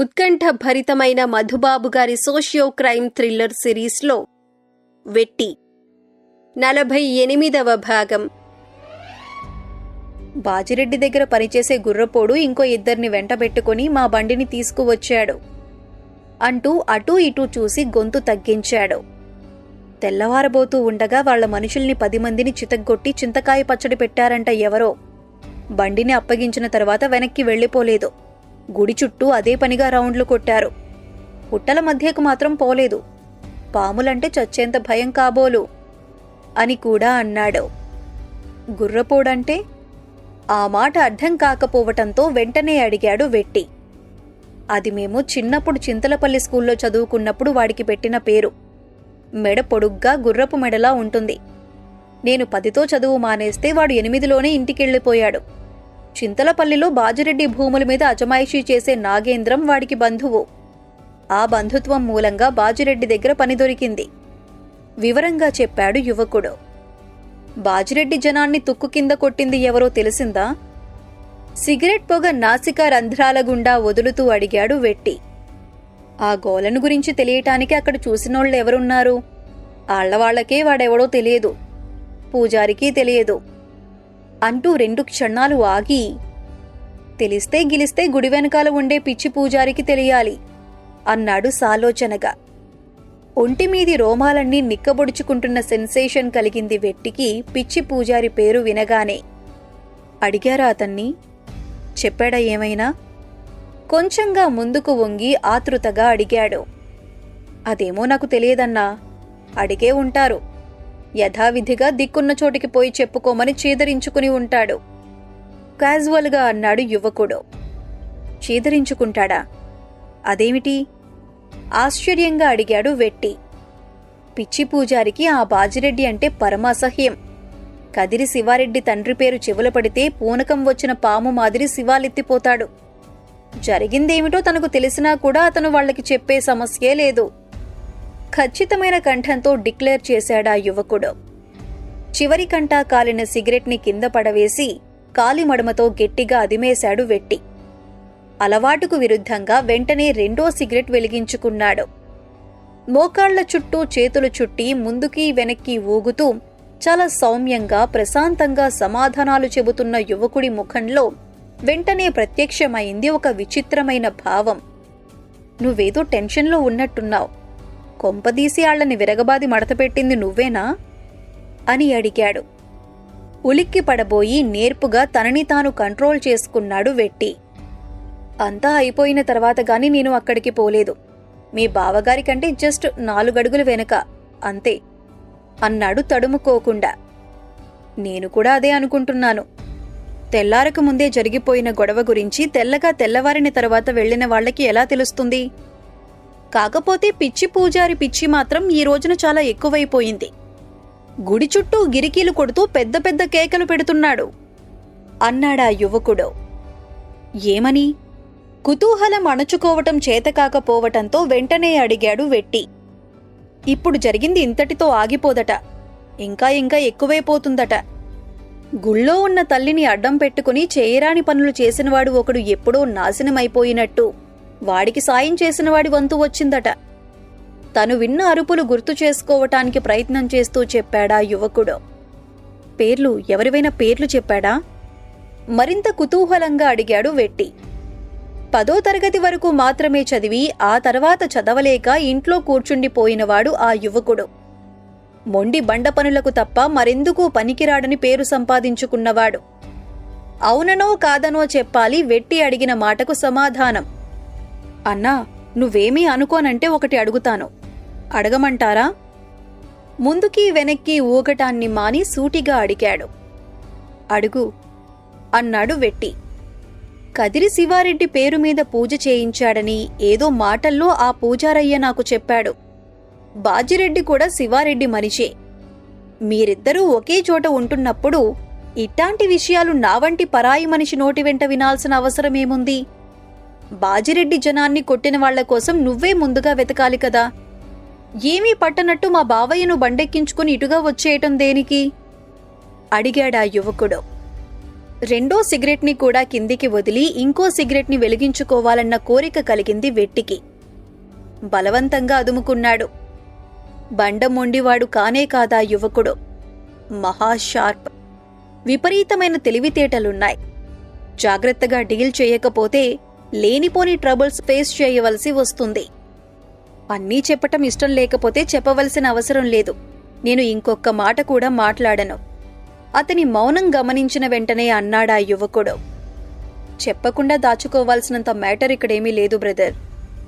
ఉత్కంఠ భరితమైన మధుబాబు గారి socio crime thriller సిరీస్లో వెట్టి. నలభై ఎనిమిదవ భాగం. బాజిరెడ్డి దగ్గర పనిచేసే గుర్రపోడు ఇంకో ఇద్దరిని వెంటబెట్టుకుని మా బండిని తీసుకువచ్చాడు. అంటూ అటూ ఇటూ చూసి గొంతు తగ్గించాడు. తెల్లవారబోతూ ఉండగా వాళ్ళ మనుషుల్ని పది మందిని చితగ్గొట్టి చింతకాయ పచ్చడి పెట్టారంట ఎవరో. బండిని అప్పగించిన తర్వాత వెనక్కి వెళ్ళిపోలేదు. గుడి చుట్టూ అదే పనిగా రౌండ్లు కొట్టారు. పుట్టల మధ్యకు మాత్రం పోలేదు. పాములంటే చచ్చేంత భయం కాబోలు అని కూడా అన్నాడు. గుర్రపోడంటే ఆ మాట అర్థం కాకపోవటంతో వెంటనే అడిగాడు వెట్టి. అది మేము చిన్నప్పుడు చింతలపల్లి స్కూల్లో చదువుకున్నప్పుడు వాడికి పెట్టిన పేరు. మెడ పొడుగ్గా గుర్రపు మెడలా ఉంటుంది. నేను పదితో చదువు మానేస్తే వాడు ఎనిమిదిలోనే ఇంటికెళ్ళిపోయాడు. చింతలపల్లిలో బాజిరెడ్డి భూముల మీద అజమాయిషీ చేసే నాగేంద్రం వాడికి బంధువు. ఆ బంధుత్వం మూలంగా బాజిరెడ్డి దగ్గర పని దొరికింది. వివరంగా చెప్పాడు యువకుడు. బాజిరెడ్డి జనాన్ని తుక్కు కింద కొట్టింది ఎవరో తెలిసిందా? సిగరెట్ పొగ నాసికా రంధ్రాల గుండా వదులుతూ అడిగాడు వెట్టి. ఆ గోలను గురించి తెలియటానికి అక్కడ చూసినోళ్ళు ఎవరున్నారు ఆళ్ళవాళ్ళకే వాడెవడో తెలియదు. పూజారికి తెలియదు. అంటూ రెండు క్షణాలు ఆగి తెలిస్తే గిలిస్తే గుడి వెనకాల ఉండే పిచ్చి పూజారికి తెలియాలి అన్నాడు సాలోచనగా. ఒంటిమీది రోమాలన్నీ నిక్కబొడుచుకుంటున్న సెన్సేషన్ కలిగింది వెట్టికి పిచ్చి పూజారి పేరు వినగానే. అడిగారా అతన్ని? చెప్పాడా ఏమైనా? కొంచెంగా ముందుకు వంగి ఆతృతగా అడిగాడు. అదేమో నాకు తెలియదన్నా. అడిగే ఉంటారు. యథావిధిగా దిక్కున్న చోటికి పోయి చెప్పుకోమని చీదరించుకుని ఉంటాడు. క్యాజువల్గా అన్నాడు యువకుడు. చీదరించుకుంటాడా? అదేమిటి? ఆశ్చర్యంగా అడిగాడు వెట్టి. పిచ్చి పూజారికి ఆ బాజిరెడ్డి అంటే పరమాసహ్యం. కదిరి శివారెడ్డి తండ్రి పేరు చెవుల పడితే పూనకం వచ్చిన పాము మాదిరి శివాలెత్తిపోతాడు. జరిగిందేమిటో తనకు తెలిసినా కూడా అతను వాళ్ళకి చెప్పే సమస్యే లేదు. ఖచ్చితమైన కంఠంతో డిక్లేర్ చేశాడా యువకుడు. చివరి కంటా కాలిన సిగరెట్ని కింద పడవేసి కాలి మడమతో గట్టిగా అదిమేశాడు వెట్టి. అలవాటుకు విరుద్ధంగా వెంటనే రెండో సిగరెట్ వెలిగించుకున్నాడు. మోకాళ్ళ చుట్టూ చేతులు చుట్టి ముందుకి వెనక్కి ఊగుతూ చాలా సౌమ్యంగా ప్రశాంతంగా సమాధానాలు చెబుతున్న యువకుడి ముఖంలో వెంటనే ప్రత్యక్షమైంది ఒక విచిత్రమైన భావం. నువ్వేదో టెన్షన్లో ఉన్నట్టున్నావు. కొంపదీసి ఆళ్ళని విరగబాది మడతపెట్టింది నువ్వేనా? అని అడిగాడు. ఉలిక్కి పడబోయి నేర్పుగా తనని తాను కంట్రోల్ చేసుకున్నాడు వెట్టి. అంతా అయిపోయిన తర్వాత గాని నేను అక్కడికి పోలేదు. మీ బావగారికంటే జస్ట్ నాలుగడుగులు వెనుక అంతే అన్నాడు తడుముకోకుండా. నేను కూడా అదే అనుకుంటున్నాను. తెల్లారక ముందే జరిగిపోయిన గొడవ గురించి తెల్లగా తెల్లవారిన తర్వాత వెళ్ళిన వాళ్ళకి ఎలా తెలుస్తుంది? కాకపోతే పిచ్చి పూజారి పిచ్చి మాత్రం ఈ రోజున చాలా ఎక్కువైపోయింది. గుడి చుట్టూ గిరికీలు కొడుతూ పెద్ద పెద్ద కేకలు పెడుతున్నాడు. అన్నాడా యువకుడు. ఏమని? కుతూహలం అణుచుకోవటం చేతకాకపోవటంతో వెంటనే అడిగాడు వెట్టి. ఇప్పుడు జరిగింది ఇంతటితో ఆగిపోదట. ఇంకా ఇంకా ఎక్కువైపోతుందట. గుళ్ళో ఉన్న తల్లిని అడ్డం పెట్టుకుని చేయరాని పనులు చేసినవాడు ఒకడు ఎప్పుడో నాశనమైపోయినట్టు. వాడికి సాయం చేసినవాడి వంతు వచ్చిందట. తను విన్న అరుపులు గుర్తు చేసుకోవటానికి ప్రయత్నం చేస్తూ చెప్పాడా యువకుడు. పేర్లు ఎవరివైనా పేర్లు చెప్పాడా? మరింత కుతూహలంగా అడిగాడు వెట్టి. పదో తరగతి వరకు మాత్రమే చదివి ఆ తర్వాత చదవలేక ఇంట్లో కూర్చుండిపోయినవాడు ఆ యువకుడు. మొండి బండ పనులకు తప్ప మరెందుకు పనికిరాడని పేరు సంపాదించుకున్నవాడు. అవుననో కాదనో చెప్పాలి వెట్టి అడిగిన మాటకు సమాధానం. అన్నా నువ్వేమీ అనుకోనంటే ఒకటి అడుగుతాను. అడగమంటారా? ముందుకి వెనక్కి ఊగటాన్ని మాని సూటిగా అడిగాడు. అడుగు అన్నాడు వెట్టి. కదిరి శివారెడ్డి పేరు మీద పూజ చేయించాడని ఏదో మాటల్లో ఆ పూజారయ్య నాకు చెప్పాడు. బాజిరెడ్డి కూడా శివారెడ్డి మనిషే. మీరిద్దరూ ఒకే చోట ఉంటున్నప్పుడు ఇట్లాంటి విషయాలు నా వంటి పరాయి మనిషి నోటి వెంట వినాల్సిన అవసరమేముంది? బాజిరెడ్డి జనాన్ని కొట్టిన వాళ్ళ కోసం నువ్వే ముందుగా వెతకాలి కదా. ఏమీ పట్టనట్టు మా బావయ్యను బండెక్కించుకుని ఇటుగా వచ్చేయటం దేనికి? అడిగాడా యువకుడు. రెండో సిగరెట్ని కూడా కిందికి వదిలి ఇంకో సిగరెట్ని వెలిగించుకోవాలన్న కోరిక కలిగింది వెట్టికి. బలవంతంగా అదుముకున్నాడు. బండ మొండివాడు కానే కాదా యువకుడు. మహాషార్ప్ విపరీతమైన తెలివితేటలున్నాయి. జాగ్రత్తగా డీల్ చేయకపోతే లేనిపోని ట్రబుల్స్ ఫేస్ చేయవలసి వస్తుంది. అన్నీ చెప్పటం ఇష్టం లేకపోతే చెప్పవలసిన అవసరం లేదు. నేను ఇంకొక మాట కూడా మాట్లాడను. అతని మౌనం గమనించిన వెంటనే అన్నాడా యువకుడు. చెప్పకుండా దాచుకోవాల్సినంత మ్యాటర్ ఇక్కడేమీ లేదు బ్రదర్.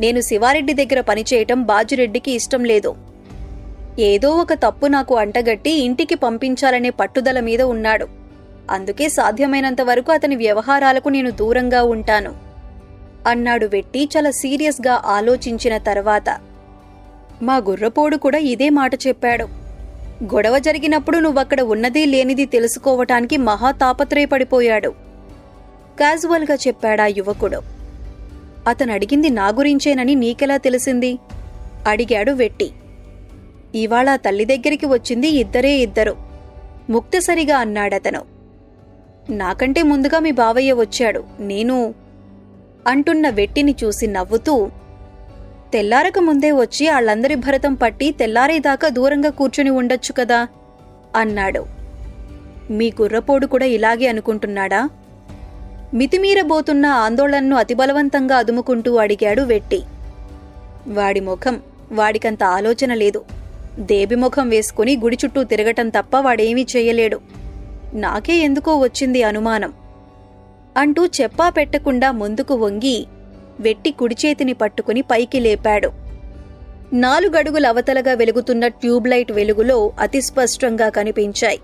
నేను శివారెడ్డి దగ్గర పనిచేయటం బాజురెడ్డికి ఇష్టం లేదు. ఏదో ఒక తప్పు నాకు అంటగట్టి ఇంటికి పంపించాలనే పట్టుదల మీద ఉన్నాడు. అందుకే సాధ్యమైనంత వరకు అతని వ్యవహారాలకు నేను దూరంగా ఉంటాను. అన్నాడు వెట్టి చాలా సీరియస్గా ఆలోచించిన తర్వాత. మా గుర్రపోడు కూడా ఇదే మాట చెప్పాడు. గొడవ జరిగినప్పుడు నువ్వక్కడ ఉన్నది లేనిది తెలుసుకోవటానికి మహా తాపత్రయపడిపోయాడు. క్యాజువల్గా చెప్పాడా యువకుడు. అతను అడిగింది నా గురించేనని నీకెలా తెలిసింది? అడిగాడు వెట్టి. ఇవాళ తల్లి దగ్గరికి వచ్చింది ఇద్దరే ఇద్దరు. ముక్తసరిగా అన్నాడతను. నాకంటే ముందుగా మీ బావయ్య వచ్చాడు. నేను అంటున్న వెట్టిని చూసి నవ్వుతూ తెల్లారక ముందే వచ్చి వాళ్ళందరి భరతం పట్టి తెల్లారేదాకా దూరంగా కూర్చుని ఉండొచ్చు కదా? అన్నాడు. మీ గుర్రపోడు కూడా ఇలాగే అనుకుంటున్నాడా? మితిమీరబోతున్న ఆందోళనను అతిబలవంతంగా అదుముకుంటూ అడిగాడు వెట్టి. వాడి ముఖం వాడికంత ఆలోచన లేదు. దేబిముఖం వేసుకుని గుడి చుట్టూ తిరగటం తప్ప వాడేమీ చేయలేడు. నాకే ఎందుకో వచ్చింది అనుమానం. అంటూ చెప్పా పెట్టకుండా ముందుకు వంగి వెట్టి కుడిచేతిని పట్టుకుని పైకి లేపాడు. నాలుగడుగుల అవతలగా వెలుగుతున్న ట్యూబ్లైట్ వెలుగులో అతి స్పష్టంగా కనిపించాయి.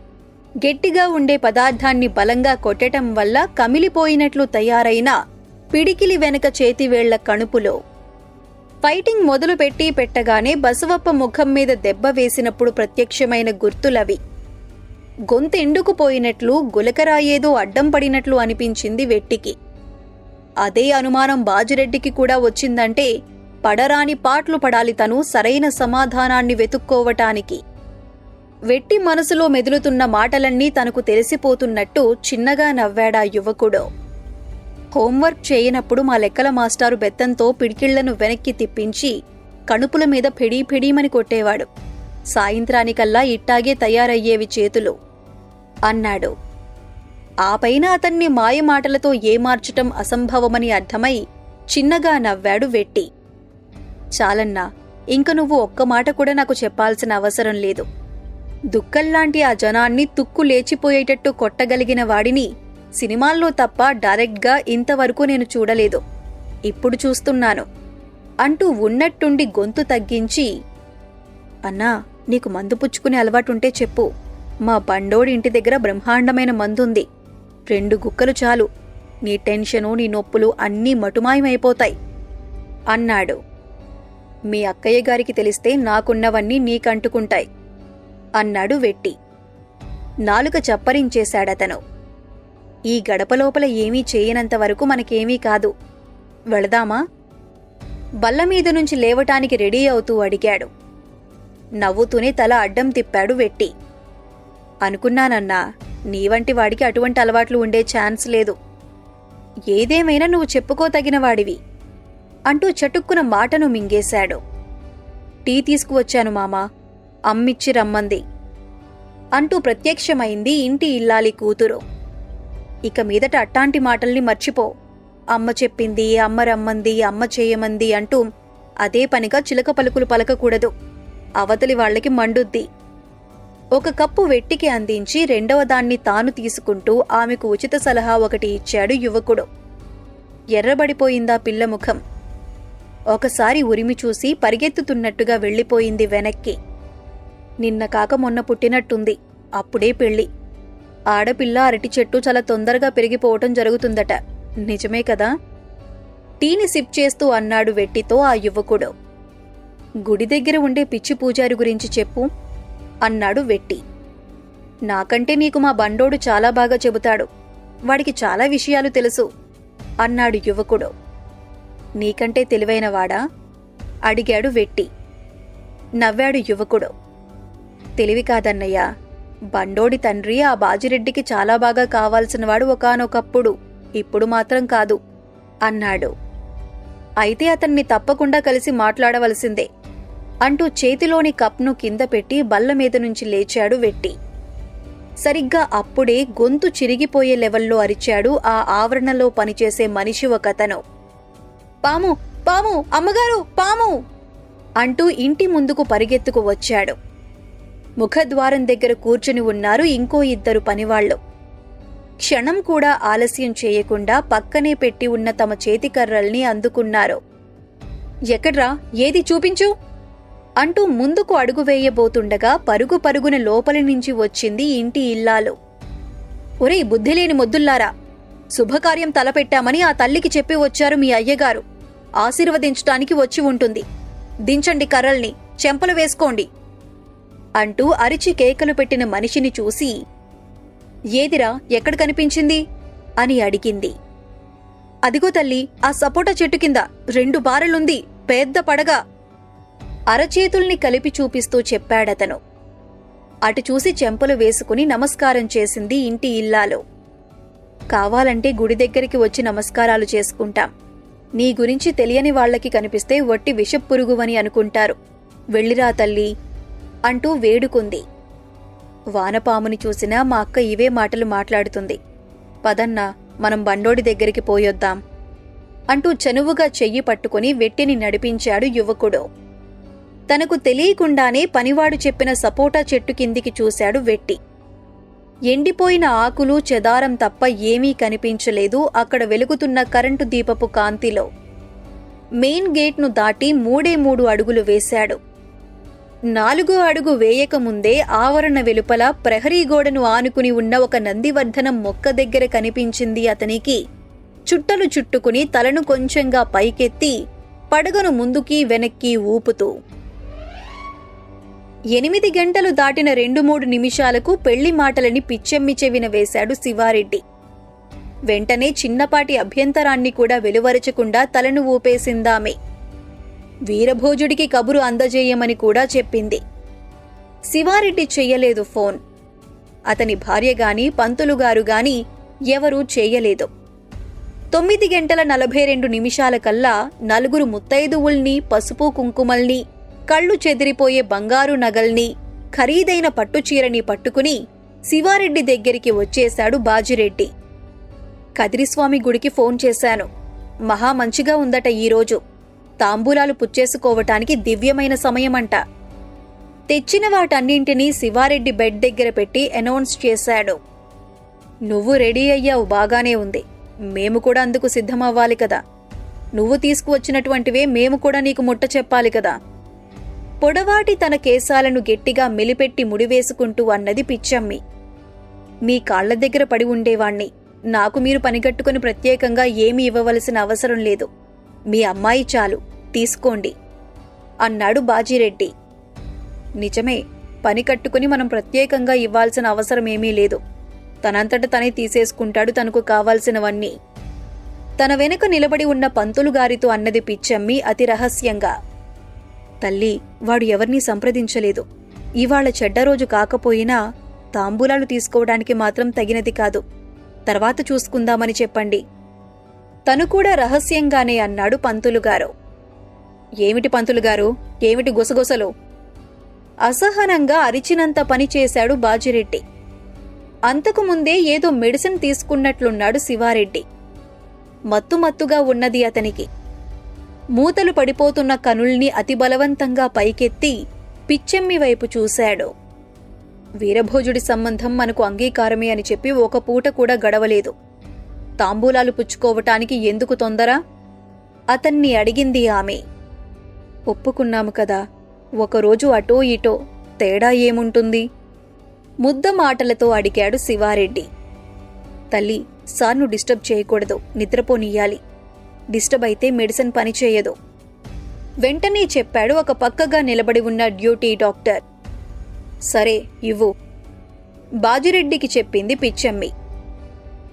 గట్టిగా ఉండే పదార్థాన్ని బలంగా కొట్టటం వల్ల కమిలిపోయినట్లు తయారైన పిడికిలి వెనక చేతివేళ్ళ కణుపులో. ఫైటింగ్ మొదలుపెట్టి పెట్టగానే బసవప్ప ముఖం మీద దెబ్బ వేసినప్పుడు ప్రత్యక్షమైన గుర్తులవి. గొంతెండుకుపోయినట్లు గులకరాయేదో అడ్డం పడినట్లు అనిపించింది వెట్టికి. అదే అనుమానం బాజిరెడ్డికి కూడా వచ్చిందంటే పడరాని పాట్లు పడాలి తను సరైన సమాధానాన్ని వెతుక్కోవటానికి. వెట్టి మనసులో మెదులుతున్న మాటలన్నీ తనకు తెలిసిపోతున్నట్టు చిన్నగా నవ్వాడా యువకుడు. హోంవర్క్ చేయనప్పుడు మా లెక్కల మాస్టారు బెత్తంతో పిడికిళ్ళను వెనక్కి తిప్పించి కణుపుల మీద ఫిడీ ఫిడీమని కొట్టేవాడు. సాయంత్రానికల్లా ఇట్టాగే తయారయ్యేవి చేతులు. అన్నాడు. ఆ పైన అతన్ని మాయమాటలతో ఏమార్చటం అసంభవమని అర్థమై చిన్నగా నవ్వాడు వెట్టి. చాలన్నా ఇంక నువ్వు ఒక్క మాట కూడా నాకు చెప్పాల్సిన అవసరం లేదు. దుక్కల్లాంటి ఆ జనాన్ని తుక్కు లేచిపోయేటట్టు కొట్టగలిగిన వాడిని సినిమాల్లో తప్ప డైరెక్ట్గా ఇంతవరకు నేను చూడలేదు. ఇప్పుడు చూస్తున్నాను. అంటూ ఉన్నట్టుండి గొంతు తగ్గించి అన్నా నీకు మందు పుచ్చుకునే అలవాటుంటే చెప్పు. మా బండోడి ఇంటి దగ్గర బ్రహ్మాండమైన మందుంది. రెండు గుక్కలు చాలు. నీ టెన్షను నీ నొప్పులు అన్నీ మటుమాయమైపోతాయి. అన్నాడు. మీ అక్కయ్య గారికి తెలిస్తే నాకున్నవన్నీ నీకంటుకుంటాయి. అన్నాడు వెట్టి. నాలుక చప్పరించేశాడతను. ఈ గడపలోపల ఏమీ చేయనంత వరకు మనకేమీ కాదు. వెళదామా? బల్ల మీద నుంచి లేవటానికి రెడీ అవుతూ అడిగాడు. నవ్వుతూనే తల అడ్డం తిప్పాడు వెట్టి. అనుకున్నానన్నా నీ వంటి వాడికి అటువంటి అలవాట్లు ఉండే ఛాన్స్ లేదు. ఏదేమైనా నువ్వు చెప్పుకోతగిన వాడివి అంటూ చటుక్కున మాటను మింగేశాడు. టీ తీసుకువచ్చాను మామా అమ్మిచ్చి రమ్మంది. అంటూ ప్రత్యక్షమైంది ఇంటి ఇల్లాలి కూతురు. ఇక మీదట అట్టాంటి మాటల్ని మర్చిపో. అమ్మ చెప్పింది అమ్మ రమ్మంది అమ్మ చేయమంది అంటూ అదే పనిగా చిలక పలుకులు పలకకూడదు. అవతలి వాళ్ళకి మండుద్ది. ఒక కప్పు వెట్టికి అందించి రెండవ దాన్ని తాను తీసుకుంటూ ఆమెకు ఉచిత సలహా ఒకటి ఇచ్చాడు యువకుడు. ఎర్రబడిపోయిందా పిల్ల ముఖం. ఒకసారి ఉరిమి చూసి పరిగెత్తుతున్నట్టుగా వెళ్ళిపోయింది వెనక్కి. నిన్న కాక మొన్న పుట్టినట్టుంది. అప్పుడే పెళ్ళి. ఆడపిల్ల అరటి చెట్టు చాలా తొందరగా పెరిగిపోవటం జరుగుతుందట. నిజమే కదా? టీని సిప్ చేస్తూ అన్నాడు వెట్టితో ఆ యువకుడు. గుడి దగ్గర ఉండే పిచ్చి పూజారి గురించి చెప్పు అన్నాడు వెట్టి. నాకంటే నీకు మా బండోడు చాలా బాగా చెబుతాడు. వాడికి చాలా విషయాలు తెలుసు అన్నాడు యువకుడు. నీకంటే తెలివైనవాడా అడిగాడు వెట్టి. నవ్వాడు యువకుడు. తెలివి కాదన్నయ్యా బండోడి తండ్రి ఆ బాజిరెడ్డికి చాలా బాగా కావాల్సినవాడు ఒకానొకప్పుడు ఇప్పుడు మాత్రం కాదు అన్నాడు. అయితే అతన్ని తప్పకుండా కలిసి మాట్లాడవలసిందే. అంటూ చేతిలోని కప్ను కింద పెట్టి బల్ల మీద నుంచి లేచాడు వెట్టి. సరిగ్గా అప్పుడే గొంతు చిరిగిపోయే లెవెల్లో అరిచాడు ఆ ఆవరణలో పనిచేసే మనిషి ఒకతను పాము పాము అమ్మగారు పాము! అంటూ ఇంటి ముందుకు పరిగెత్తుకు వచ్చాడు. ముఖద్వారం దగ్గర కూర్చుని ఉన్నారు ఇంకో ఇద్దరు పనివాళ్ళు క్షణం కూడా ఆలస్యం చేయకుండా పక్కనే పెట్టి ఉన్న తమ చేతికర్రల్ని అందుకున్నారు. ఎక్కడ్రా? ఏది చూపించు! అంటూ ముందుకు అడుగు వేయబోతుండగా పరుగు పరుగున లోపలి నుంచి వచ్చింది ఇంటి ఇల్లాలు. ఒరేయ్ బుద్ధిలేని మొద్దుల్లారా. శుభకార్యం తలపెట్టామని ఆ తల్లికి చెప్పి వచ్చారు మీ అయ్యగారు. ఆశీర్వదించటానికి వచ్చి ఉంటుంది. దించండి కర్రల్ని చెంపలు వేసుకోండి. అంటూ అరిచి కేకలు పెట్టిన మనిషిని చూసి ఏదిరా ఎక్కడ కనిపించింది? అని అడిగింది. అదిగో తల్లి ఆ సపోటా చెట్టు కింద రెండు బారెలుంది పెద్ద పడగ. అరచేతుల్ని కలిపి చూపిస్తూ చెప్పాడతను. అటు చూసి చెంపలు వేసుకుని నమస్కారం చేసింది ఇంటి ఇల్లాలు. కావాలంటే గుడి దగ్గరికి వచ్చి నమస్కారాలు చేసుకుంటాం. నీ గురించి తెలియని వాళ్ళకి కనిపిస్తే వట్టి విషపురుగువని అనుకుంటారు. వెళ్ళిరా తల్లి! అంటూ వేడుకుంది. వానపాముని చూసినా మా అక్క ఇవే మాటలు మాట్లాడుతుంది. పదన్నా మనం బండోడి దగ్గరికి పోయొద్దాం. అంటూ చనువుగా చెయ్యి పట్టుకుని వెట్టిని నడిపించాడు యువకుడు. తనకు తెలియకుండానే పనివాడు చెప్పిన సపోటా చెట్టు కిందికి చూశాడు వెట్టి. ఎండిపోయిన ఆకులు చెదారం తప్ప ఏమీ కనిపించలేదు. అక్కడ వెలుగుతున్న కరెంటు దీపపు కాంతిలో. మెయిన్ గేట్ను దాటి మూడే మూడు అడుగులు వేశాడు. నాలుగో అడుగు వేయకముందే ఆవరణ వెలుపల ప్రహరీ గోడను ఆనుకుని ఉన్న ఒక నందివర్ధనం మొక్క దగ్గర కనిపించింది అతనికి. చుట్టలు చుట్టుకుని తలను కొంచెంగా పైకెత్తి పడగను ముందుకి వెనక్కి ఊపుతూ. ఎనిమిది గంటలు దాటిన రెండు మూడు నిమిషాలకు పెళ్ళి మాటలని పిచ్చెమ్మి చెవిన వేశాడు శివారెడ్డి. వెంటనే చిన్నపాటి అభ్యంతరాన్ని కూడా వెలువరచకుండా తలను ఊపేసిందామె. వీరభోజుడికి కబురు అందజేయమని కూడా చెప్పింది. శివారెడ్డి చెయ్యలేదు ఫోన్. అతని భార్య గాని పంతులుగారు గాని ఎవరూ చేయలేదు తొమ్మిది గంటల నలభై రెండు నిమిషాల కల్లా నలుగురు ముత్తైదువుల్ని పసుపు కుంకుమల్ని కళ్ళు చెదిరిపోయే బంగారు నగల్ని ఖరీదైన పట్టుచీరని పట్టుకుని శివారెడ్డి దగ్గరికి వచ్చేశాడు బాజిరెడ్డి. కదిరిస్వామి గుడికి ఫోన్ చేశాను. మహా మంచిగా ఉందట ఈరోజు. తాంబూలాలు పుచ్చేసుకోవటానికి దివ్యమైన సమయమంట. తెచ్చిన వాటన్నింటినీ శివారెడ్డి బెడ్ దగ్గర పెట్టి అనౌన్స్ చేశాడు. నువ్వు రెడీ అయ్యావు బాగానే ఉంది. మేము కూడా అందుకు సిద్ధమవ్వాలి కదా. నువ్వు తీసుకువచ్చినటువంటివే మేము కూడా నీకు ముట్ట చెప్పాలి కదా. పొడవాటి తన కేశాలను గట్టిగా మెలిపెట్టి ముడివేసుకుంటూ అన్నది పిచ్చమ్మి. మీ కాళ్ళ దగ్గర పడి ఉండేవాణ్ణి. నాకు మీరు పనిగట్టుకుని ప్రత్యేకంగా ఏమీ ఇవ్వవలసిన అవసరం లేదు. మీ అమ్మాయి చాలు. తీసుకోండి. అన్నాడు బాజీరెడ్డి. నిజమే పని కట్టుకుని మనం ప్రత్యేకంగా ఇవ్వాల్సిన అవసరమేమీ లేదు. తనంతట తనే తీసేసుకుంటాడు తనకు కావాల్సినవన్నీ. తన వెనుక నిలబడి ఉన్న పంతులు గారితో అన్నది పిచ్చమ్మి అతి రహస్యంగా. తల్లి వాడు ఎవరినీ సంప్రదించలేదు. ఇవాళ చెడ్డ రోజు కాకపోయినా తాంబూలాలు తీసుకోవడానికి మాత్రం తగినది కాదు. తర్వాత చూసుకుందామని చెప్పండి. తను కూడా రహస్యంగానే అన్నాడు పంతులుగారు. ఏమిటి పంతులుగారు? ఏమిటి గుసగుసలు? అసహనంగా అరిచినంత పని చేశాడు బాజిరెడ్డి. అంతకుముందే ఏదో మెడిసిన్ తీసుకున్నట్లున్నాడు శివారెడ్డి. మత్తుమత్తుగా ఉన్నది అతనికి. మూతలు పడిపోతున్న కనుల్ని అతి బలవంతంగా పైకెత్తి పిచ్చెమ్మి వైపు చూశాడు. వీరభోజుడి సంబంధం మనకు అంగీకారమే అని చెప్పి ఒక పూట కూడా గడవలేదు. తాంబూలాలు పుచ్చుకోవటానికి ఎందుకు తొందర? అతన్ని అడిగింది ఆమె. ఒప్పుకున్నాము కదా ఒకరోజు అటో ఇటో తేడా ఏముంటుంది? ముద్ద మాటలతో అడిగాడు శివారెడ్డి. తల్లి సార్ను డిస్టర్బ్ చేయకూడదు నిద్రపోనియ్యాలి. డిస్టర్బ్ అయితే మెడిసిన్ పనిచేయదు వెంటనే చెప్పాడు ఒక పక్కగా నిలబడి ఉన్న డ్యూటీ డాక్టర్. సరే ఇవ్వు. బాజిరెడ్డికి చెప్పింది పిచ్చమ్మి.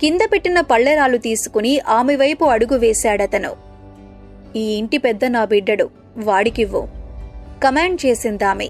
కింద పెట్టిన పళ్ళెరాలు తీసుకుని ఆమె వైపు అడుగు వేశాడతను. ఈ ఇంటి పెద్ద నా బిడ్డడు వాడికివ్వు. కమాండ్ చేసిందామె.